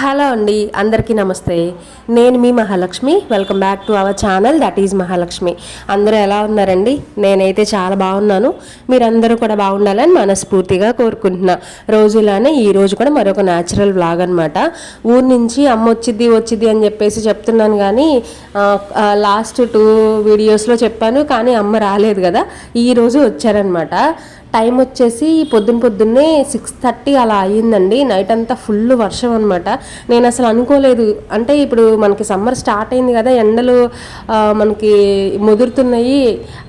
Hello అండి. అందరికీ నమస్తే. నేను మీ Mahalakshmi. Welcome back to our channel that is Mahalakshmi. అందరూ ఎలా ఉన్నారండి? నేనైతే చాలా బాగున్నాను. మీరందరూ కూడా బాగుండాలని మనస్ఫూర్తిగా కోరుకుంటున్నా. రోజులానే ఈ రోజు కూడా మరొక న్యాచురల్ వ్లాగ్ అనమాట ఊరు నుంచి అమ్మ వచ్చిద్ది వచ్చిద్ది అని చెప్పేసి చెప్తున్నాను కానీ లాస్ట్ టూ వీడియోస్లో చెప్పాను కానీ అమ్మ రాలేదు కదా. ఈరోజు వచ్చారనమాట టైం వచ్చేసి పొద్దున పొద్దున్నే సిక్స్ థర్టీ అలా అయ్యిందండి. నైట్ అంతా ఫుల్ వర్షం అనమాట నేను అసలు అనుకోలేదు. అంటే ఇప్పుడు మనకి సమ్మర్ స్టార్ట్ అయింది కదా ఎండలు మనకి ముదురుతున్నాయి.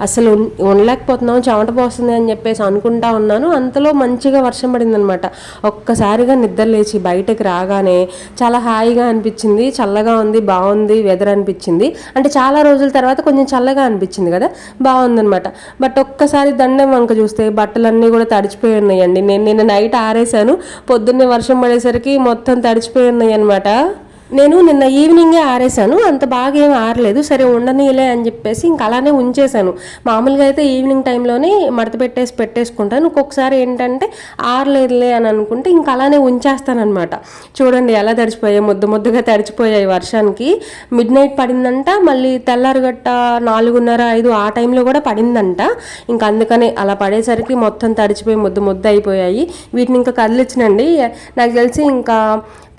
అసలు ఉండలేకపోతున్నాం చెమట పోస్తుంది అని చెప్పేసి అనుకుంటా ఉన్నాను. అంతలో మంచిగా వర్షం పడింది అనమాట ఒక్కసారిగా నిద్ర లేచి బయటకు రాగానే చాలా హాయిగా అనిపించింది. చల్లగా ఉంది బాగుంది వెదర్ అనిపించింది. అంటే చాలా రోజుల తర్వాత కొంచెం చల్లగా అనిపించింది కదా బాగుందనమాట బట్ ఒక్కసారి దండం వంక చూస్తే బట్ బట్టలన్నీ కూడా తడిచిపోయి ఉన్నాయండి. నేను నిన్న నైట్ ఆరేసాను. పొద్దున్నే వర్షం పడేసరికి మొత్తం తడిచిపోయి ఉన్నాయి అనమాట నేను నిన్న ఈవినింగే ఆరేసాను అంత బాగా ఏం ఆరలేదు. సరే ఉండనీలే అని చెప్పేసి ఇంక అలానే ఉంచేసాను మామూలుగా అయితే ఈవినింగ్ టైంలోనే మడత పెట్టేసి పెట్టేసుకుంటాను. ఒక్కొక్కసారి ఏంటంటే ఆరలేదులే అని అనుకుంటే ఇంక అలానే ఉంచేస్తానమాట చూడండి ఎలా తడిచిపోయాయి. ముద్ద ముద్దగా తడిచిపోయాయి వర్షానికి. మిడ్ నైట్ పడిందంట. మళ్ళీ తెల్లారుగట్ట నాలుగున్నర ఐదు ఆ టైంలో కూడా పడిందంట. ఇంక అందుకనే అలా పడేసరికి మొత్తం తడిచిపోయి ముద్ద ముద్ద అయిపోయాయి. వీటిని ఇంకా కదిలించనండి. నాకు తెలిసి ఇంకా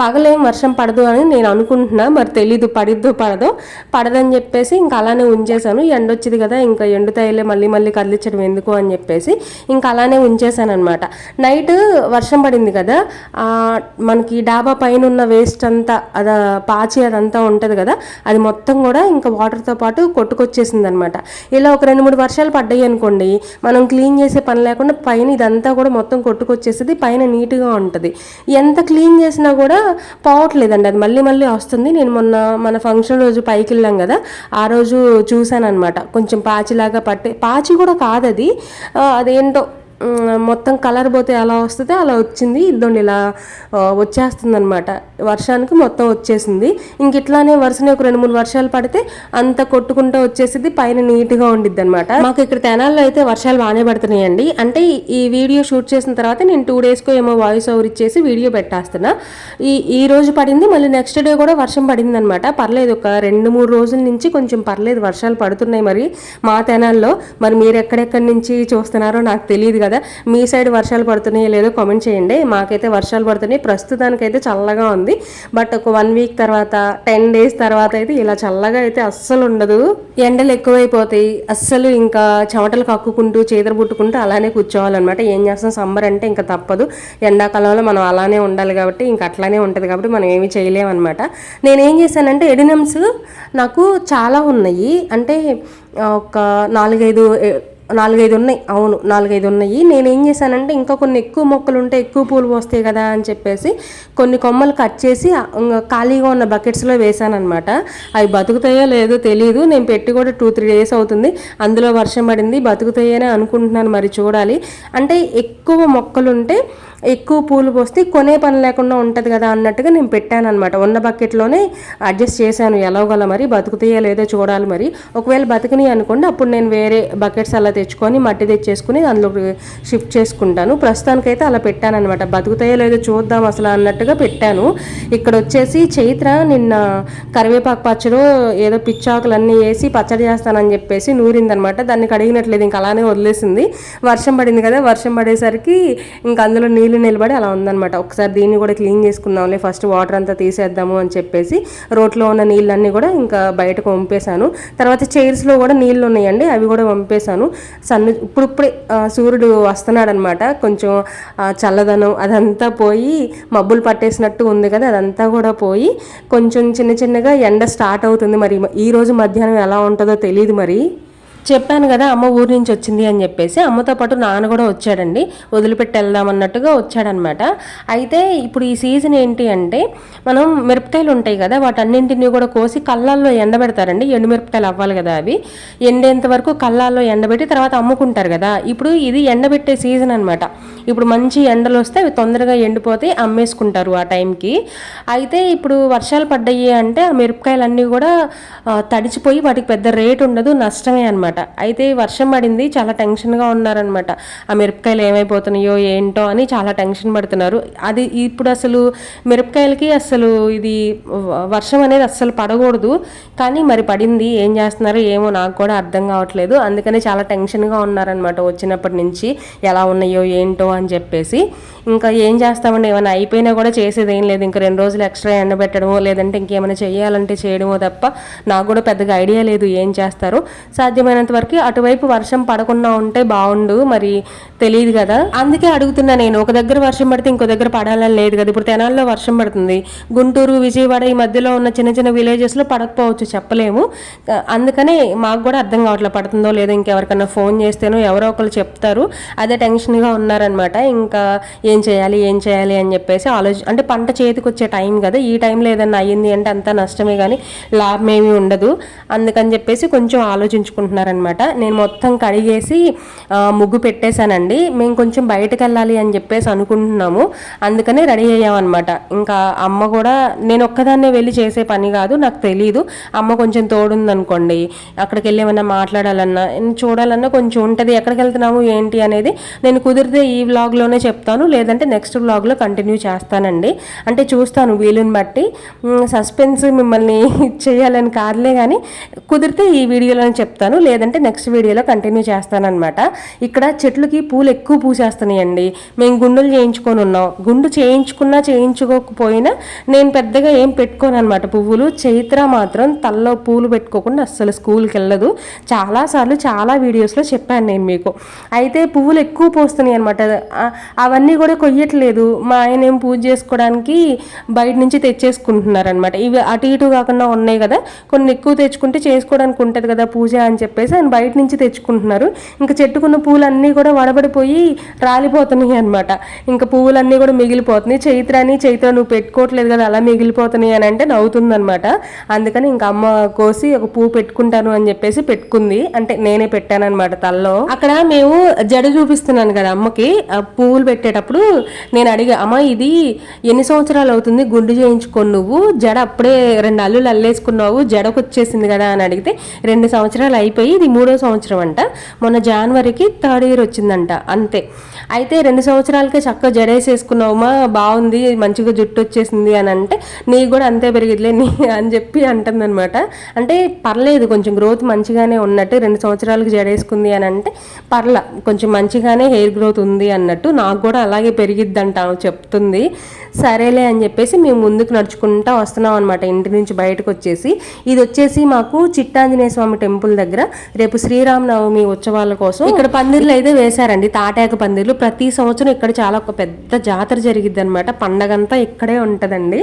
పగలేం వర్షం పడదు అని నేను అనుకుంటున్నా మరి తెలీదు పడిద్దో పడదో. పడదని చెప్పేసి ఇంకా అలానే ఉంచేశాను. ఎండ వచ్చింది కదా ఇంకా ఎండుతాయిలే మళ్ళీ మళ్ళీ కదిలించడం ఎందుకు అని చెప్పేసి ఇంకా అలానే ఉంచేశాను అనమాట నైట్ వర్షం పడింది కదా మనకి డాబా పైన ఉన్న వేస్ట్ అంతా అద పాచి అదంతా ఉంటుంది కదా అది మొత్తం కూడా ఇంకా వాటర్తో పాటు కొట్టుకొచ్చేసింది అనమాట ఇలా ఒక రెండు మూడు వర్షాలు పడ్డాయి అనుకోండి మనం క్లీన్ చేసే పని లేకుండా పైన ఇదంతా కూడా మొత్తం కొట్టుకొచ్చేసింది పైన నీట్గా ఉంటుంది. ఎంత క్లీన్ చేసినా కూడా పోవట్లేదండి. అది మళ్ళీ మళ్ళీ వస్తుంది. నేను మొన్న మన ఫంక్షన్ రోజు పైకి వెళ్ళాం కదా ఆ రోజు చూశాను అనమాట కొంచెం పాచిలాగా పట్టే పాచి కూడా కాదది. అది అదేంటో మొత్తం కలర్ పోతే ఎలా వస్తుందో అలా వచ్చింది. ఇదండి ఇలా వచ్చేస్తుంది అనమాట వర్షానికి మొత్తం వచ్చేసింది. ఇంక ఇట్లానే వరుసనే ఒక రెండు మూడు వర్షాలు పడితే అంత కొట్టుకుంటూ వచ్చేసింది పైన నీట్గా ఉండిద్ది అనమాట మాకు ఇక్కడ తెనాల్లో అయితే వర్షాలు బాగానే పడుతున్నాయండి. అంటే ఈ- ఈ వీడియో షూట్ చేసిన తర్వాత నేను టూ డేస్కో ఏమో వాయిస్ ఓవర్ ఇచ్చేసి వీడియో పెట్టేస్తున్నా. ఈ ఈ రోజు పడింది మళ్ళీ నెక్స్ట్ డే కూడా వర్షం పడింది అనమాట పర్లేదు ఒక రెండు మూడు రోజుల నుంచి కొంచెం పర్లేదు వర్షాలు పడుతున్నాయి మరి మా తెనాల్లో. మరి మీరు ఎక్కడెక్కడి నుంచి చూస్తున్నారో నాకు తెలియదు కదా. మీ సైడ్ వర్షాలు పడుతున్నాయో లేదో కామెంట్ చేయండి. మాకైతే వర్షాలు పడుతున్నాయి. ప్రస్తుతానికైతే చల్లగా ఉంది. బట్ ఒక వన్ వీక్ తర్వాత టెన్ డేస్ తర్వాత అయితే ఇలా చల్లగా అయితే అస్సలు ఉండదు. ఎండలు ఎక్కువైపోతాయి. అస్సలు ఇంకా చెమటలు కక్కుకుంటూ చేతులు పుట్టుకుంటూ అలానే కూర్చోవాలన్నమాట. ఏం చేస్తాం? సమ్మర్ అంటే ఇంకా తప్పదు. ఎండాకాలంలో మనం అలానే ఉండాలి కాబట్టి ఇంకా అట్లానే ఉంటుంది కాబట్టి మనం ఏమి చేయలేమన్నమాట. నేను ఏం చేశానంటే ఎడినమ్స్ నాకు చాలా ఉన్నాయి. అంటే ఒక నాలుగైదు నాలుగైదు ఉన్నాయి. అవును నాలుగైదు ఉన్నాయి. నేను ఏం చేశానంటే ఇంకా కొన్ని ఎక్కువ మొక్కలు ఉంటే ఎక్కువ పూలు పోస్తాయి కదా అని చెప్పేసి కొన్ని కొమ్మలు కట్ చేసి ఖాళీగా ఉన్న బకెట్స్లో వేసాను అనమాట అవి బతుకుతాయో లేదో తెలియదు నేను పెట్టి కూడా టూ త్రీ డేస్ అవుతుంది. అందులో వర్షం పడింది. బతుకుతాయనే అనుకుంటున్నాను మరి చూడాలి. అంటే ఎక్కువ మొక్కలు ఉంటే ఎక్కువ పూలు పోస్తే కొనే పని లేకుండా ఉంటుంది కదా అన్నట్టుగా నేను పెట్టాను అనమాట ఉన్న బకెట్లోనే అడ్జస్ట్ చేశాను. ఎలాగోలా మరి బతుకుతాయో లేదో చూడాలి మరి. ఒకవేళ బతికినాయి అనుకోండి అప్పుడు నేను వేరే బకెట్స్ అలా తెచ్చుకొని మట్టి తెచ్చేసుకుని అందులో షిఫ్ట్ చేసుకుంటాను. ప్రస్తుతానికైతే అలా పెట్టాను అనమాట బతుకుతాయో లేదో చూద్దాం అసలు అన్నట్టుగా పెట్టాను. ఇక్కడ వచ్చేసి చైత్ర నిన్న కరివేపాకు పచ్చడి ఏదో పిచ్చాకులన్నీ వేసి పచ్చడి చేస్తానని చెప్పేసి నూరిందనమాట దాన్ని కడిగినట్లేదు ఇంకా అలానే వదిలేసింది. వర్షం పడింది కదా వర్షం పడేసరికి ఇంకా అందులో నీళ్ళు నిలబడి అలా ఉందనమాట ఒకసారి దీన్ని కూడా క్లీన్ చేసుకుందాంలే ఫస్ట్ వాటర్ అంతా తీసేద్దాము అని చెప్పేసి రోడ్లో ఉన్న నీళ్ళన్నీ కూడా ఇంకా బయటకు పంపేశాను తర్వాత చైర్స్లో కూడా నీళ్ళు ఉన్నాయండి అవి కూడా పంపేశాను సన్ను ఇప్పుడిప్పుడే సూర్యుడు వస్తున్నాడు అనమాట కొంచెం చల్లదనం అదంతా పోయి మబ్బులు పట్టేసినట్టు ఉంది కదా అదంతా కూడా పోయి కొంచెం చిన్న చిన్నగా ఎండ స్టార్ట్ అవుతుంది మరి. ఈ రోజు మధ్యాహ్నం ఎలా ఉంటుందో తెలియదు మరి. చెప్పాను కదా అమ్మ ఊరి నుంచి వచ్చింది అని చెప్పేసి అమ్మతో పాటు నాన్న కూడా వచ్చాడండి. వదిలిపెట్టి వెళ్దాం అన్నట్టుగా వచ్చాడనమాట అయితే ఇప్పుడు ఈ సీజన్ ఏంటి అంటే మనం మిరపకాయలు ఉంటాయి కదా వాటన్నింటినీ కూడా కోసి కళ్ళల్లో ఎండబెడతారండి. ఎండు మిరపకాయలు అవ్వాలి కదా అవి. ఎండేంత వరకు కళ్ళాల్లో ఎండబెట్టి తర్వాత అమ్ముకుంటారు కదా. ఇప్పుడు ఇది ఎండబెట్టే సీజన్ అనమాట ఇప్పుడు మంచి ఎండలు వస్తే అవి తొందరగా ఎండిపోతే అమ్మేసుకుంటారు ఆ టైంకి. అయితే ఇప్పుడు వర్షాలు పడ్డాయి అంటే ఆ మిరపకాయలన్నీ కూడా తడిచిపోయి వాటికి పెద్ద రేట్ ఉండదు నష్టమే అనమాట అయితే వర్షం పడింది చాలా టెన్షన్గా ఉన్నారనమాట ఆ మిరపకాయలు ఏమైపోతున్నాయో ఏంటో అని చాలా టెన్షన్ పడుతున్నారు. అది ఇప్పుడు అసలు మిరపకాయలకి అసలు ఇది వర్షం అనేది అస్సలు పడకూడదు. కానీ మరి పడింది ఏం చేస్తున్నారో ఏమో నాకు కూడా అర్థం కావట్లేదు. అందుకనే చాలా టెన్షన్గా ఉన్నారనమాట వచ్చినప్పటి నుంచి. ఎలా ఉన్నాయో ఏంటో అని చెప్పేసి ఇంకా ఏం చేస్తామండి? ఏమైనా అయిపోయినా కూడా చేసేది ఏం లేదు. ఇంకా రెండు రోజులు ఎక్స్ట్రా ఎండబెట్టడమో లేదంటే ఇంకేమైనా చేయాలంటే చేయడమో తప్ప నాకు కూడా పెద్దగా ఐడియా లేదు ఏం చేస్తారు. సాధ్యమైనంత వరకు అటువైపు వర్షం పడకుండా ఉంటే బాగుండు మరి తెలియదు కదా. అందుకే అడుగుతున్నా నేను ఒక దగ్గర వర్షం పడితే ఇంకో దగ్గర పడాలని లేదు కదా. ఇప్పుడు తెనాల్లో వర్షం పడుతుంది. గుంటూరు విజయవాడ ఈ మధ్యలో ఉన్న చిన్న చిన్న విలేజెస్లో పడకపోవచ్చు చెప్పలేము. అందుకనే మాకు కూడా అర్థం కావట్లేదు పడుతుందో లేదో ఇంకెవరికైనా ఫోన్ చేస్తేనో ఎవరో ఒకరు చెప్తారు. అదే టెన్షన్గా ఉన్నారనమాట ఇంకా ఏం ఏం చేయాలి ఏం చేయాలి అని చెప్పేసి ఆలోచి అంటే పంట చేతికి వచ్చే టైం కదా ఈ టైంలో ఏదన్నా అయ్యింది అంటే అంతా నష్టమే కానీ లాభం ఏమీ ఉండదు. అందుకని చెప్పేసి కొంచెం ఆలోచించుకుంటున్నారనమాట. నేను మొత్తం కడిగేసి ముగ్గు పెట్టేశానండి. మేము కొంచెం బయటకు వెళ్ళాలి అని చెప్పేసి అనుకుంటున్నాము. అందుకనే రెడీ అయ్యామన్నమాట ఇంకా అమ్మ కూడా నేను ఒక్కదాన్నే వెళ్ళి చేసే పని కాదు నాకు తెలియదు అమ్మ కొంచెం తోడుందనుకోండి. అక్కడికి వెళ్ళి ఏమన్నా మాట్లాడాలన్నా చూడాలన్నా కొంచెం ఉంటుంది. ఎక్కడికి వెళ్తున్నాము ఏంటి అనేది నేను కుదిరితే ఈ వ్లాగ్లోనే చెప్తాను. లేదంటే నెక్స్ట్ వ్లాగ్లో కంటిన్యూ చేస్తానండి. అంటే చూస్తాను వీలుని బట్టి. సస్పెన్స్ మిమ్మల్ని చేయాలని కాదులే కానీ కుదిరితే ఈ వీడియోలోనే చెప్తాను. లేదంటే నెక్స్ట్ వీడియోలో కంటిన్యూ చేస్తానమాట ఇక్కడ చెట్లకి పూలు ఎక్కువ పూసేస్తున్నాయండి. మేము గుండులు చేయించుకొని ఉన్నాం. గుండు చేయించుకున్నా చేయించుకోకపోయినా నేను పెద్దగా ఏం పెట్టుకోను అనమాట పువ్వులు. చైత్ర మాత్రం తల్లో పూలు పెట్టుకోకుండా అస్సలు స్కూల్కి వెళ్ళదు. చాలాసార్లు చాలా వీడియోస్లో చెప్పాను నేను మీకు. అయితే పువ్వులు ఎక్కువ పోస్తున్నాయి అనమాట అవన్నీ కూడా కొయ్యట్లేదు. మా ఆయన ఏం పూజ చేసుకోవడానికి బయట నుంచి తెచ్చేసుకుంటున్నారనమాట ఇవి అటు ఇటు కాకుండా ఉన్నాయి కదా. కొన్ని ఎక్కువ తెచ్చుకుంటే చేసుకోవడానికి ఉంటుంది కదా పూజ అని చెప్పేసి ఆయన బయట నుంచి తెచ్చుకుంటున్నారు. ఇంకా చెట్టుకున్న పూలన్నీ కూడా వడబడిపోయి రాలిపోతున్నాయి అనమాట ఇంకా పువ్వులన్నీ కూడా మిగిలిపోతున్నాయి. చైత్రాని చైత్ర నువ్వు పెట్టుకోవట్లేదు కదా అలా మిగిలిపోతున్నాయి అని అంటే నవ్వుతుందనమాట అందుకని ఇంకా అమ్మ కోసి ఒక పువ్వు పెట్టుకుంటాను అని చెప్పేసి పెట్టుకుంది. అంటే నేనే పెట్టానమాట తల్లో. అక్కడ మేము జడ చూపిస్తున్నాను కదా అమ్మకి. పువ్వులు పెట్టేటప్పుడు నేను అడిగా అమ్మ ఇది ఎన్ని సంవత్సరాలు అవుతుంది? గుండు చేయించుకొని నువ్వు. జడ అప్పుడే రెండు అల్లులు అల్లేసుకున్నావు. జడకు వచ్చేసింది కదా అని అడిగితే రెండు సంవత్సరాలు అయిపోయి ఇది మూడో సంవత్సరం అంట. మొన్న జనవరికి థర్డ్ ఇయర్ వచ్చిందంట. అంతే. అయితే రెండు సంవత్సరాలకే చక్కగా జడేసేసుకున్నావుమా బాగుంది. మంచిగా జుట్టు వచ్చేసింది అని అంటే నీకు కూడా అంతే పెరిగిద్లే నీ అని చెప్పి అంటుందన్నమాట. అంటే పర్లేదు కొంచెం గ్రోత్ మంచిగానే ఉన్నట్టు రెండు సంవత్సరాలకు జడేసుకుంది అని అంటే పర్ల. కొంచెం మంచిగానే హెయిర్ గ్రోత్ ఉంది అన్నట్టు. నాకు కూడా అలాగే పెరిగిద్దంట చెప్తుంది. సరేలే అని చెప్పేసి మేము ముందుకు నడుచుకుంటా వస్తున్నాం అనమాట ఇంటి నుంచి బయటకు వచ్చేసి. ఇది వచ్చేసి మాకు చిట్టాంజనేయ స్వామి టెంపుల్ దగ్గర. రేపు శ్రీరామనవమి ఉత్సవాల కోసం ఇక్కడ పందిర్లు అయితే వేశారండి తాటాక పందిర్లు. ప్రతి సంవత్సరం ఇక్కడ చాలా ఒక పెద్ద జాతర జరిగిద్ది అనమాట పండగంతా ఇక్కడే ఉంటుందండి.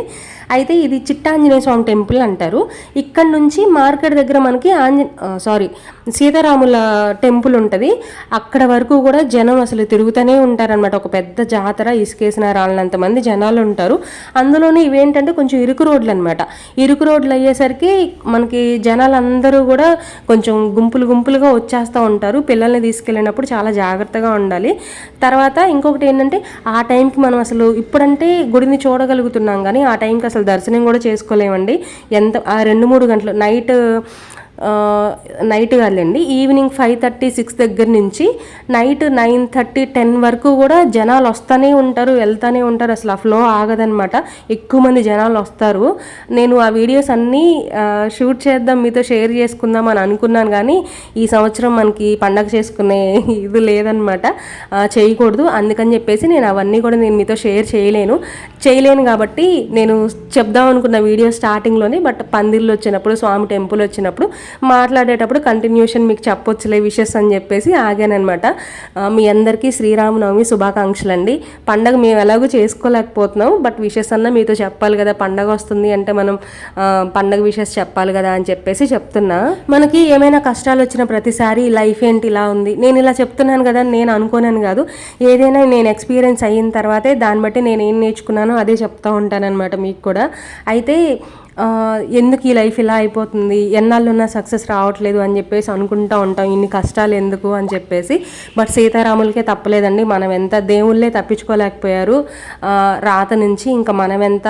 అయితే ఇది చిట్టాంజనేయ స్వామి టెంపుల్ అంటారు. ఇక్కడ నుంచి మార్కెట్ దగ్గర మనకి ఆంజ సారీ సీతారాముల టెంపుల్ ఉంటుంది. అక్కడ వరకు కూడా జనం అసలు తిరుగుతూనే ఉంటారనమాట ఒక పెద్ద జాతర ఇసుకేసిన రాళ్ళంత మంది జనాలు ఉంటారు అందులోనే ఇవేంటంటే కొంచెం ఇరుకు రోడ్లు అనమాట ఇరుకు రోడ్లు అయ్యేసరికి మనకి జనాలందరూ కూడా కొంచెం గుంపులు గుంపులుగా వచ్చేస్తూ ఉంటారు. పిల్లల్ని తీసుకెళ్ళినప్పుడు చాలా జాగ్రత్తగా ఉండాలి. తర్వాత ఇంకొకటి ఏంటంటే ఆ టైంకి మనం అసలు ఇప్పుడంటే గుడిని చూడగలుగుతున్నాం కానీ ఆ టైంకి అసలు దర్శనం కూడా చేసుకోలేమండి. ఎంత ఆ రెండు మూడు గంటలు నైట్ నైట్ కాదండి ఈవినింగ్ ఫైవ్ థర్టీ సిక్స్ దగ్గర నుంచి నైట్ నైన్ థర్టీ టెన్ వరకు కూడా జనాలు వస్తూనే ఉంటారు వెళ్తూనే ఉంటారు. అసలు ఆ ఫ్లో ఆగదనమాట ఎక్కువ మంది జనాలు వస్తారు. నేను ఆ వీడియోస్ అన్నీ షూట్ చేద్దాం మీతో షేర్ చేసుకుందాం అని అనుకున్నాను కానీ ఈ సంవత్సరం మనకి పండగ చేసుకునే ఇది లేదనమాట చేయకూడదు. అందుకని చెప్పేసి నేను అవన్నీ కూడా నేను మీతో షేర్ చేయలేను. చేయలేను కాబట్టి నేను చెప్దాం అనుకున్న వీడియో స్టార్టింగ్లోనే బట్ పందిర్లు వచ్చినప్పుడు స్వామి టెంపుల్ వచ్చినప్పుడు మాట్లాడేటప్పుడు కంటిన్యూషన్ మీకు చెప్పొచ్చులే విషెస్ అని చెప్పేసి ఆగానమాట మీ అందరికీ శ్రీరామనవమి శుభాకాంక్షలు అండి పండగ మేము ఎలాగో చేసుకోలేకపోతున్నాం బట్ విషెస్ అన్న మీతో చెప్పాలి కదా. పండగ వస్తుంది అంటే మనం పండగ విషెస్ చెప్పాలి కదా అని చెప్పేసి చెప్తున్నా. మనకి ఏమైనా కష్టాలు వచ్చిన ప్రతిసారి లైఫ్ ఏంటి ఇలా ఉంది. నేను ఇలా చెప్తున్నాను కదా అని నేను అనుకోనాను కాదు. ఏదైనా నేను ఎక్స్పీరియన్స్ అయిన తర్వాతే దాన్ని బట్టి నేను ఏం నేర్చుకున్నానో అదే చెప్తా ఉంటానన్నమాట మీకు కూడా. అయితే ఎందుకు ఈ లైఫ్ ఇలా అయిపోతుంది? ఎన్నాళ్ళు ఉన్న సక్సెస్ రావట్లేదు అని చెప్పేసి అనుకుంటూ ఉంటాం. ఇన్ని కష్టాలు ఎందుకు అని చెప్పేసి. బట్ సీతారాములకే తప్పలేదండి. మనం ఎంత దేవుళ్ళే తప్పించుకోలేకపోయారు. రాత నుంచి ఇంకా మనం ఎంత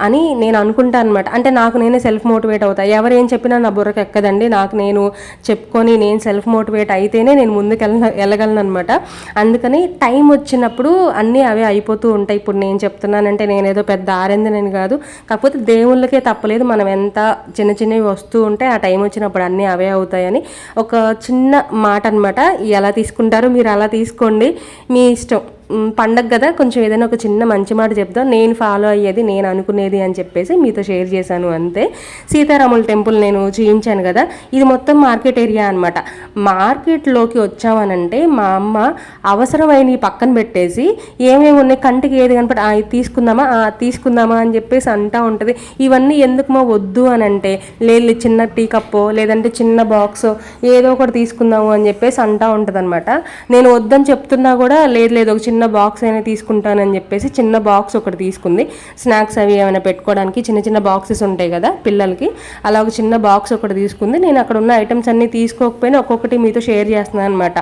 అని నేను అనుకుంటాను అనమాట అంటే నాకు నేనే సెల్ఫ్ మోటివేట్ అవుతా. ఎవరు ఏం చెప్పినా నా బుర్రకు ఎక్కదండి. నాకు నేను చెప్పుకొని నేను సెల్ఫ్ మోటివేట్ అయితేనే నేను ముందుకు వెళ్ళ వెళ్ళగలను అనమాట అందుకని టైం వచ్చినప్పుడు అన్నీ అవే అయిపోతూ ఉంటాయి. ఇప్పుడు నేను చెప్తున్నానంటే నేనేదో పెద్ద ఆరెందని కాదు. కాకపోతే దేవుళ్ళకే తప్పలేదు. మనం ఎంత చిన్న చిన్నవి వస్తూ ఉంటే ఆ టైం వచ్చినప్పుడు అన్నీ అవే అవుతాయని ఒక చిన్న మాట అనమాట ఎలా తీసుకుంటారో మీరు అలా తీసుకోండి. మీ ఇష్టం. పండగ కదా కొంచెం ఏదైనా ఒక చిన్న మంచి మాట చెప్దాం నేను ఫాలో అయ్యేది నేను అనుకునేది అని చెప్పేసి మీతో షేర్ చేశాను అంతే. సీతారాముల టెంపుల్ నేను చూపించాను కదా ఇది మొత్తం మార్కెట్ ఏరియా అనమాట మార్కెట్లోకి వచ్చామనంటే మా అమ్మ అవసరమైన పక్కన పెట్టేసి ఏమేమి ఉన్నాయి? కంటికి ఏది కనపడి అది ఇది తీసుకుందామా? తీసుకుందామా? అని చెప్పేసి అంటా ఉంటుంది. ఇవన్నీ ఎందుకు మా వద్దు అని అంటే లేదు చిన్న టీ కప్పో లేదంటే చిన్న బాక్స్ ఏదో ఒకటి తీసుకుందాము అని చెప్పేసి అంటా ఉంటుంది అనమాట నేను వద్దని చెప్తున్నా కూడా లేదు లేదు ఒక చిన్న చిన్న బాక్స్ అయినా తీసుకుంటానని చెప్పేసి చిన్న బాక్స్ ఒకటి తీసుకుంది. స్నాక్స్ అవి ఏమైనా పెట్టుకోవడానికి చిన్న చిన్న బాక్సెస్ ఉంటాయి కదా పిల్లలకి. అలా ఒక చిన్న బాక్స్ ఒకటి తీసుకుంది. నేను అక్కడ ఉన్న ఐటమ్స్ అన్ని తీసుకోకపోయినా ఒక్కొక్కటి మీతో షేర్ చేస్తున్నాను అనమాట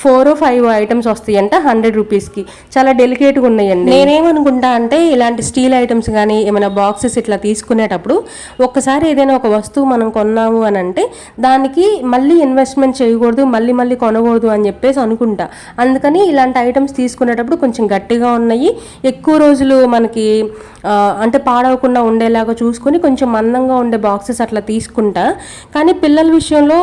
ఫోర్ ఫైవ్ ఐటమ్స్ వస్తాయి అంట హండ్రెడ్ రూపీస్కి. చాలా డెలికేట్గా ఉన్నాయండి. నేనేమనుకుంటా అంటే ఇలాంటి స్టీల్ ఐటమ్స్ కానీ ఏమైనా బాక్సెస్ ఇట్లా తీసుకునేటప్పుడు ఒక్కసారి ఏదైనా ఒక వస్తువు మనం కొన్నాము అని అంటే దానికి మళ్ళీ ఇన్వెస్ట్మెంట్ చేయకూడదు మళ్ళీ మళ్ళీ కొనకూడదు అని చెప్పేసి అనుకుంటా. అందుకని ఇలాంటి ఐటమ్స్ తీసుకునే తీసుకునేటప్పుడు కొంచెం గట్టిగా ఉన్నాయి. ఎక్కువ రోజులు మనకి అంటే పాడవకుండా ఉండేలాగా చూసుకొని కొంచెం మందంగా ఉండే బాక్సెస్ అట్లా తీసుకుంటా. కానీ పిల్లల విషయంలో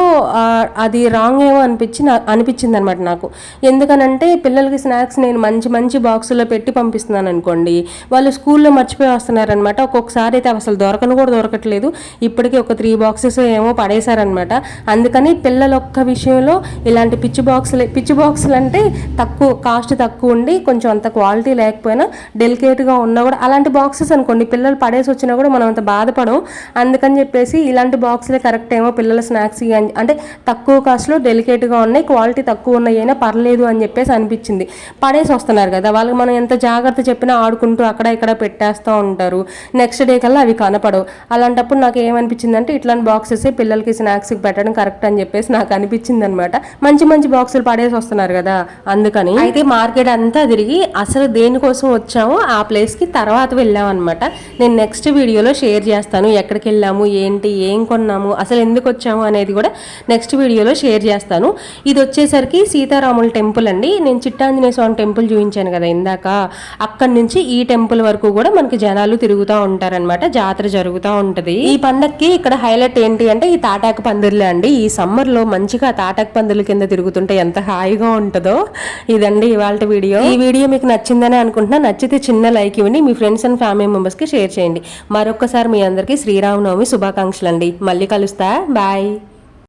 అది రాంగ్ ఏమో అనిపించి నా అనిపించింది అనమాట నాకు. ఎందుకనంటే పిల్లలకి స్నాక్స్ నేను మంచి మంచి బాక్సుల్లో పెట్టి పంపిస్తున్నాను అనుకోండి. వాళ్ళు స్కూల్లో మర్చిపోయి వస్తున్నారనమాట. ఒక్కొక్కసారి అయితే అసలు దొరకను కూడా దొరకట్లేదు. ఇప్పటికీ ఒక త్రీ బాక్సెస్ ఏమో పడేశారనమాట. అందుకని పిల్లల ఒక్క విషయంలో ఇలాంటి పిచ్చి బాక్సులు పిచ్చి బాక్సులు అంటే తక్కువ కాస్ట్ తక్కువ ఉండి కొంచెం అంత క్వాలిటీ లేకపోయినా డెలికేట్గా ఉన్నా కూడా అలాంటి బాక్సెస్ అనుకోండి పిల్లలు పడేసి వచ్చినా కూడా మనం అంత బాధపడం అందుకని చెప్పేసి ఇలాంటి బాక్సులే కరెక్ట్ ఏమో పిల్లల స్నాక్స్ అంటే తక్కువ కాస్ట్లో డెలికేట్గా ఉన్నాయి క్వాలిటీ తక్కువ ఉన్నాయి అయినా పర్లేదు అని చెప్పేసి అనిపించింది. పడేసి వస్తున్నారు కదా వాళ్ళకి మనం ఎంత జాగ్రత్త చెప్పినా ఆడుకుంటూ అక్కడ ఇక్కడ పెట్టేస్తూ ఉంటారు. నెక్స్ట్ డే కల్లా అవి కనపడవు. అలాంటప్పుడు నాకు ఏమనిపించింది అంటే ఇట్లాంటి బాక్సెస్ పిల్లలకి స్నాక్స్కి పెట్టడం కరెక్ట్ అని చెప్పేసి నాకు అనిపించింది అనమాట మంచి మంచి బాక్సులు పడేసి వస్తున్నారు కదా అందుకని. అయితే మార్కెట్ అంతా తిరిగి అసలు దేనికోసం వచ్చామో ఆ ప్లేస్కి తర్వాత వెళ్ళాం అనమాట నేను నెక్స్ట్ వీడియోలో షేర్ చేస్తాను ఎక్కడికి వెళ్ళాము ఏంటి ఏం కొన్నాము అసలు ఎందుకు వచ్చాము అనేది కూడా నెక్స్ట్ వీడియోలో షేర్ చేస్తాను. ఇది వచ్చేసరికి సీతారాముల టెంపుల్ అండి. నేను చిట్టాంజనేయ స్వామి టెంపుల్ చూపించాను కదా ఇందాక. అక్కడి నుంచి ఈ టెంపుల్ వరకు కూడా మనకి జనాలు తిరుగుతూ ఉంటారనమాట జాతర జరుగుతూ ఉంటుంది. ఈ పండక్కి ఇక్కడ హైలైట్ ఏంటి అంటే ఈ తాటాకు పందిర్లే అండి. ఈ సమ్మర్లో మంచిగా తాటాకు పందిర్ల కింద తిరుగుతుంటే ఎంత హాయిగా ఉంటుందో. ఇదండి ఇవాళ వీడియో. ఈ వీడియో మీకు నచ్చిందని అనుకుంటున్నా నచ్చితే చిన్న లైక్ ఇవ్వండి మీ ఫ్రెండ్స్ అండ్ ఫ్యామిలీ మెంబర్స్కి షేర్ చేయండి. మరొకసారి మీ అందరికీ శ్రీరామనవమి శుభాకాంక్షలు అండి మళ్ళీ కలుస్తా బాయ్.